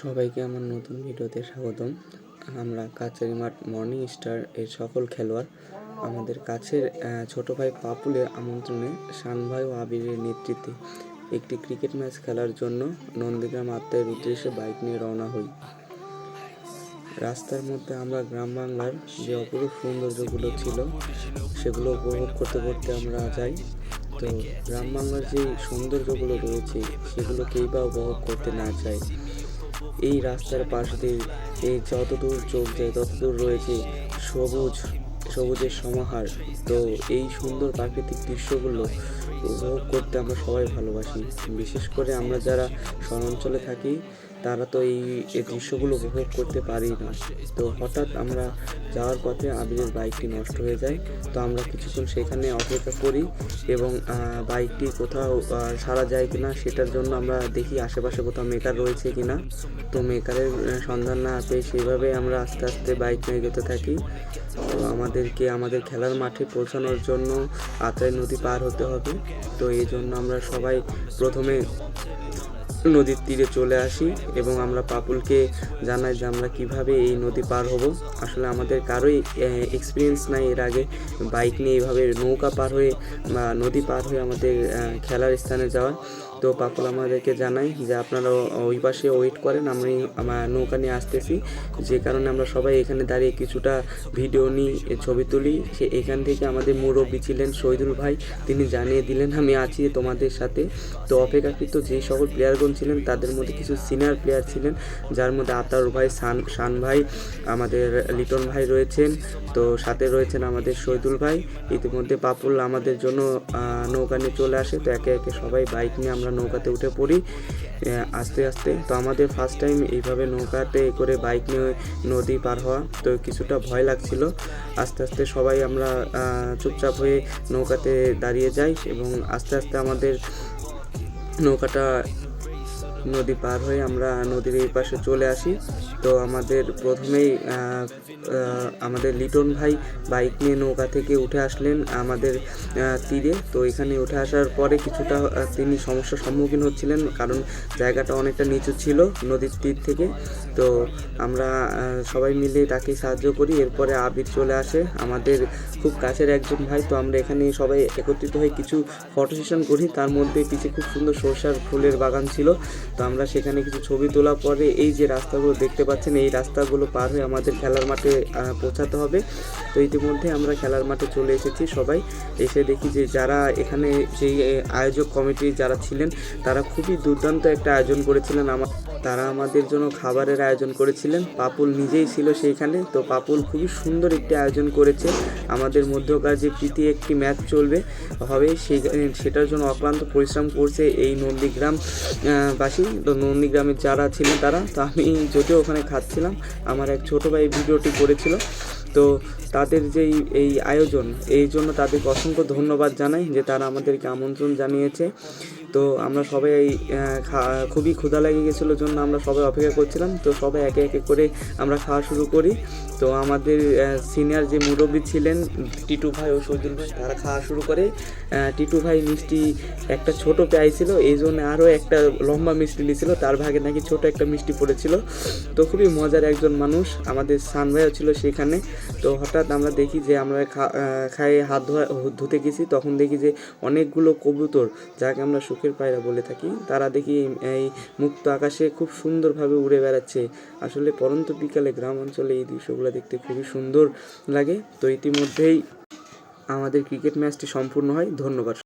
সবাইকে আমার নতুন ভিডিওতে স্বাগতম। আমরা কাচারি মাঠ মর্নিং স্টার এর সকল খেলোয়াড়, আমাদের কাছের ছোট ভাই পাপুলের আমন্ত্রণে শান ভাই ও আবিরের নেতৃত্বে একটি ক্রিকেট ম্যাচ খেলার জন্য নন্দীগ্রাম আত্মায়ের উদ্দেশ্যে বাইক নিয়ে রওনা হই। রাস্তার মধ্যে আমরা গ্রাম বাংলার যে অপরূপ সৌন্দর্যগুলো ছিল, সেগুলো উপভোগ করতে করতে আমরা যাই। তো গ্রাম বাংলার যে সৌন্দর্যগুলো রয়েছে সেগুলো কেই বা উপভোগ করতে না চায় এই রাস্তার পাশ দিয়ে এই যতদূর চোখ যায়, ততদূর রয়েছে সবুজ, সবুজের সমাহার। তো এই সুন্দর প্রাকৃতিক দৃশ্যগুলো উপভোগ করতে আমরা সবাই ভালোবাসি। বিশেষ করে আমরা যারা শহরাঞ্চলে থাকি তারা তো এই দৃশ্যগুলো উপভোগ করতে পারি না। তো হঠাৎ আমরা যাওয়ার পথে আবিরের বাইকটি নষ্ট হয়ে যায়। তো আমরা কিছুক্ষণ সেখানে অপেক্ষা করি এবং বাইকটি কোথাও সারা যায় কিনা সেটার জন্য আমরা দেখি আশেপাশে কোথাও মেকার রয়েছে কিনা। তো মেকারের সন্ধান না পেয়ে সেইভাবে আমরা আস্তে আস্তে বাইক নিয়ে যেতে থাকি। তো আমাদেরকে, আমাদের খেলার মাঠে পৌঁছানোর জন্য আত্রাই নদী পার হতে হবে। তো এই জন্য আমরা সবাই প্রথমে নদীর তীরে চলে আসি এবং আমরা পাপুলকে জানাই যে আমরা কীভাবে এই নদী পার হব। আসলে আমাদের কারোই এক্সপিরিয়েন্স নাই। এর আগে বাইক নিয়ে এইভাবে নৌকা পার হয়ে বা নদী পার হয়ে আমাদের খেলার স্থানে যাওয়া তো পাপুল আমাদেরকে জানাই যে আপনারা ওই পাশে ওয়েট করেন, আমি আমার নৌকা নিয়ে আসতেছি। যে কারণে আমরা সবাই এখানে দাঁড়িয়ে কিছুটা ভিডিও নিই ছবি তুলি। সে এখান থেকে আমাদের মুরব্বী ছিলেন শহীদুল ভাই, তিনি জানিয়ে দিলেন, আমি আছি তোমাদের সাথে। তো অপেক্ষাকৃত যেই সকল প্লেয়ারগণ ছিলেন, তাদের মধ্যে কিছু সিনিয়র প্লেয়ার ছিলেন, যার মধ্যে আতাউর ভাই সান শান ভাই, আমাদের লিটন ভাই রয়েছেন। তো সাথে রয়েছেন আমাদের শহীদুল ভাই। ইতিমধ্যে পাপুল আমাদের জন্য নৌকা নিয়ে চলে আসে। তো একে একে সবাই বাইক নিয়ে আমরা নৌকাতে উঠে পড়ি আস্তে আস্তে। তো আমাদের ফার্স্ট টাইম এইভাবে নৌকাতে করে বাইক নিয়ে নদী পার হওয়া, তো কিছুটা ভয় লাগছিল। আস্তে আস্তে সবাই আমরা চুপচাপ হয়ে নৌকাতে দাঁড়িয়ে যাই এবং আস্তে আস্তে আমাদের নৌকাটা নদী পার হয়ে আমরা নদীর এই পাশে চলে আসি। তো আমাদের প্রথমেই আমাদের লিটন ভাই বাইক নিয়ে নৌকা থেকে উঠে আসলেন আমাদের তীরে। তো এখানে উঠে আসার পরে কিছুটা তিনি সমস্যার সম্মুখীন হচ্ছিলেন কারণ জায়গাটা অনেকটা নিচু ছিল নদীর তীর থেকে। তো আমরা সবাই মিলে তাকে সাহায্য করি। এরপরে আবির চলে আসে আমাদের খুব কাছের একজন ভাই। তো আমরা এখানে সবাই একত্রিত হয়ে কিছু ফটো সেশন করি। তার মধ্যে পিছিয়ে খুব সুন্দর সরষার ফুলের বাগান ছিল। তো আমরা সেখানে কিছু ছবি তোলার পরে এই যে রাস্তাগুলো দেখতে পাচ্ছেন, এই রাস্তাগুলো পার হয়ে আমাদের খেলার মাঠে পৌঁছাতে হবে। তো ইতিমধ্যে আমরা খেলার মাঠে চলে এসেছি সবাই। এসে দেখি যে যারা এখানে যেই আয়োজক কমিটি যারা ছিলেন, তারা খুবই দুর্দান্ত একটা আয়োজন করেছিলেন। আমার তারা আমাদের জন্য খাবারের আয়োজন করেছিলেন। পাপুল নিজেই ছিল সেইখানে। তো পাপুল খুবই সুন্দর একটি আয়োজন করেছে। আমাদের মধ্যকার যে প্রীতি, একটি ম্যাচ চলবে, হবে সেই, সেটার জন্য অক্লান্ত পরিশ্রম করছে এই নন্দীগ্রাম তো নন্দীগ্রামে যারা ছিলেন তারা, তো আমি যদিও ওখানে খাচ্ছিলাম, আমার এক ছোটো ভাই ভিডিওটি করেছিল। তো তাদের যেই, এই আয়োজন, এই জন্য তাদেরকে অসংখ্য ধন্যবাদ জানাই যে তারা আমাদেরকে আমন্ত্রণ জানিয়েছে। তো আমরা সবাই খুবই ক্ষুধা লেগে গেছিল জন্য আমরা সবাই অপেক্ষা করছিলাম। তো সবাই একে একে করে আমরা খাওয়া শুরু করি। তো আমাদের সিনিয়র যে মুরব্বী ছিলেন, টিটু ভাই ও সজুল ভাই, তারা খাওয়া শুরু করে। টিটু ভাই মিষ্টি একটা ছোট পেয়েছিল এই জন্য আরও একটা লম্বা মিষ্টি নিয়েছিল তার ভাগে নাকি ছোট একটা মিষ্টি পড়েছিল। তো খুবই মজার একজন মানুষ, আমাদের সান ভাইও ছিল সেখানে। তো হঠাৎ আমরা দেখি যে আমরা খা- খায়ে হাত ধোয়া, ধুতে গেছি। তখন দেখি যে অনেকগুলো কবুতর, যাকে আমরা সুখের পায়রা বলে থাকি। তারা দেখি এই মুক্ত আকাশে খুব সুন্দরভাবে উড়ে বেড়াচ্ছে। আসলে পরন্ত বিকালে গ্রাম অঞ্চলে এই দৃশ্যগুলো দেখতে খুবই সুন্দর লাগে। তো ইতিমধ্যেই আমাদের ক্রিকেট ম্যাচটি সম্পূর্ণ হয়। ধন্যবাদ।